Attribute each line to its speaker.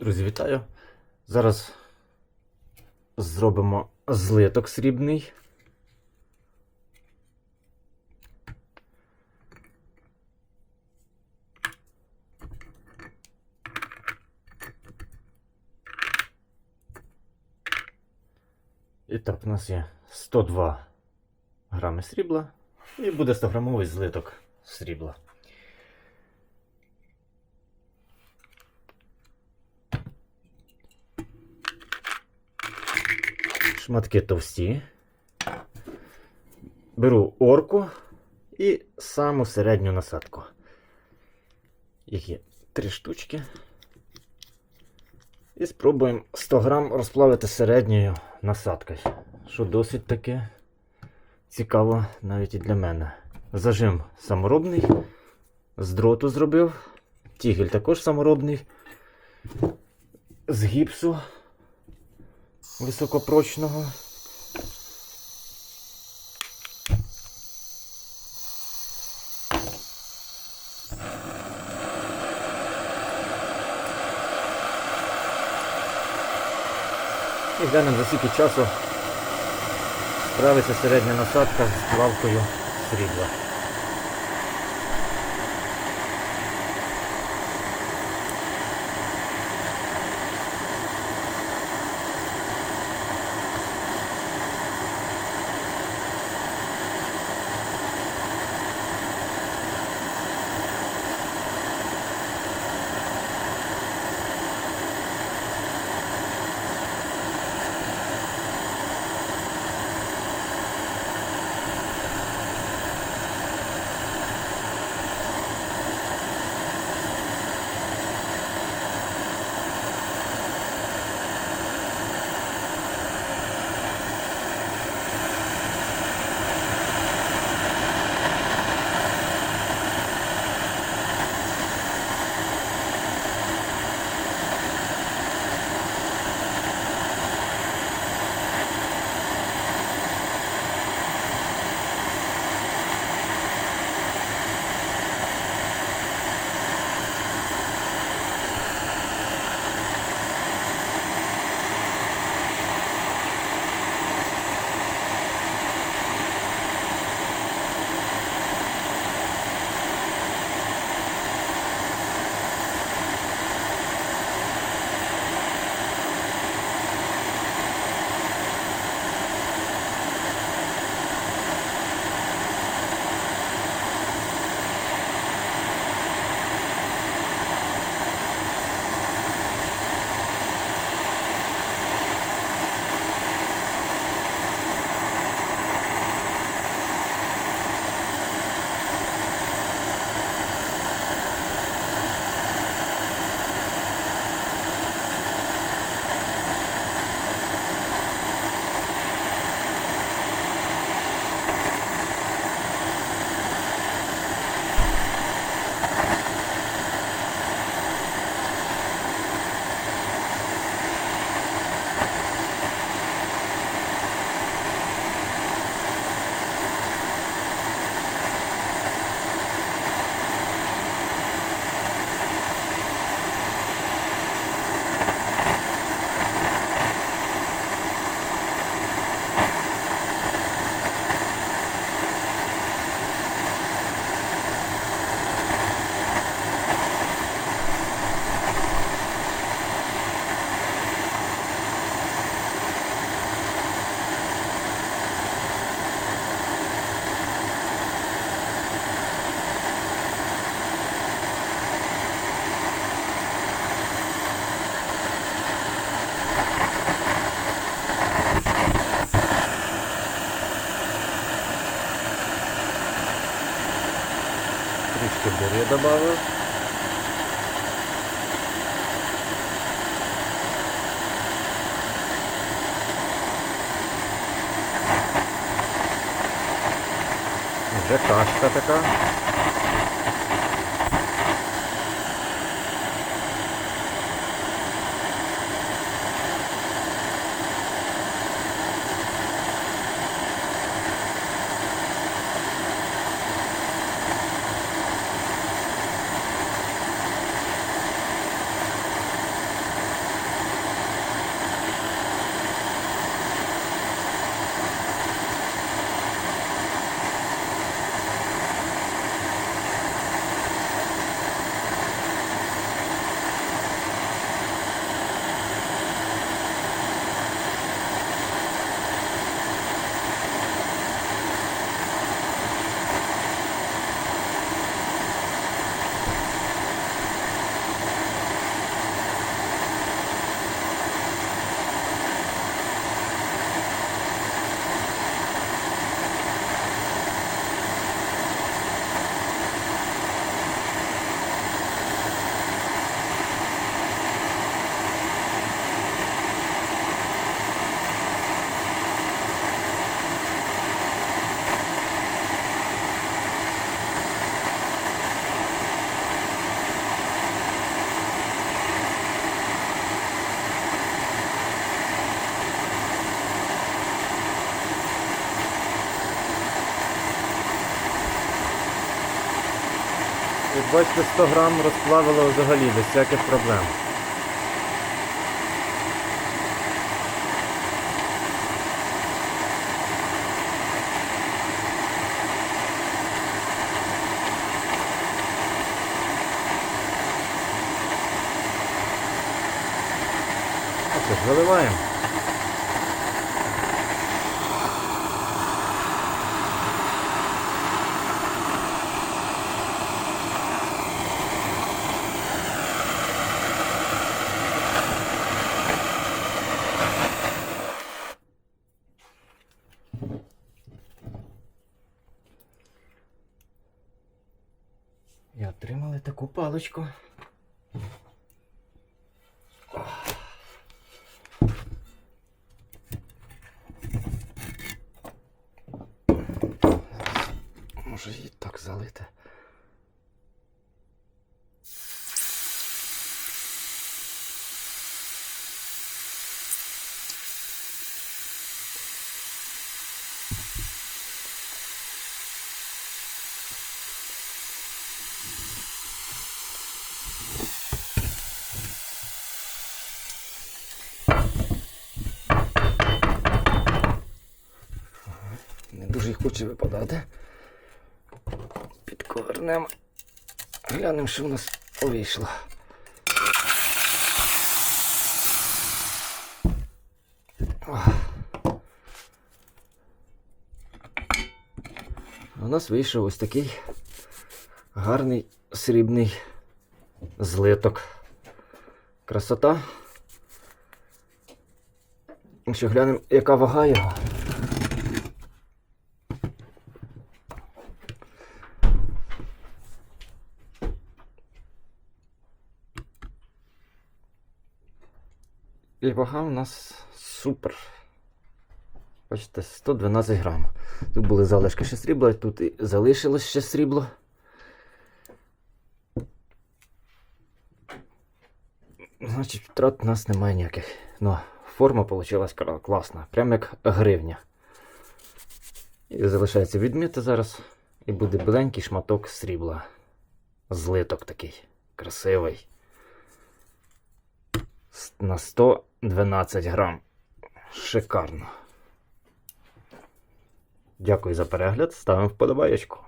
Speaker 1: Друзі, вітаю! Зараз зробимо злиток срібний. І так, у нас є 102 грами срібла і буде 100 грамовий злиток срібла. Шматки товсті. Беру орку і саму середню насадку. Їх є три штучки. І спробуємо 100 грам розплавити середньою насадкою. Що досить таке цікаво навіть і для мене. Зажим саморобний. З дроту зробив. Тігель також саморобний. З гіпсу високопрочного. І глянемо за скільки часу справиться середня насадка з плавкою срібла. દબાવો এটা কাঁচটা টাকা така. бачите, 100 грам розплавило взагалі без всяких проблем. Виливаємо. І отримали таку паличку. Може її так залити. Хоче випадати. Підковернемо. Глянемо, що в нас вийшло. У нас вийшов ось такий гарний срібний злиток. Красота. Ще глянемо, яка вага його. І вага у нас супер. Бачите, 112 грам. Тут були залишки ще срібла, тут і залишилось ще срібло. Значить, втрат у нас немає ніяких. Ну, Форма вийшла класна, прям як гривня. І залишається відміти зараз. І буде біленький шматок срібла. Злиток такий красивий. На 100 12 грам. Шикарно. Дякую за перегляд. Ставимо вподобаєчку.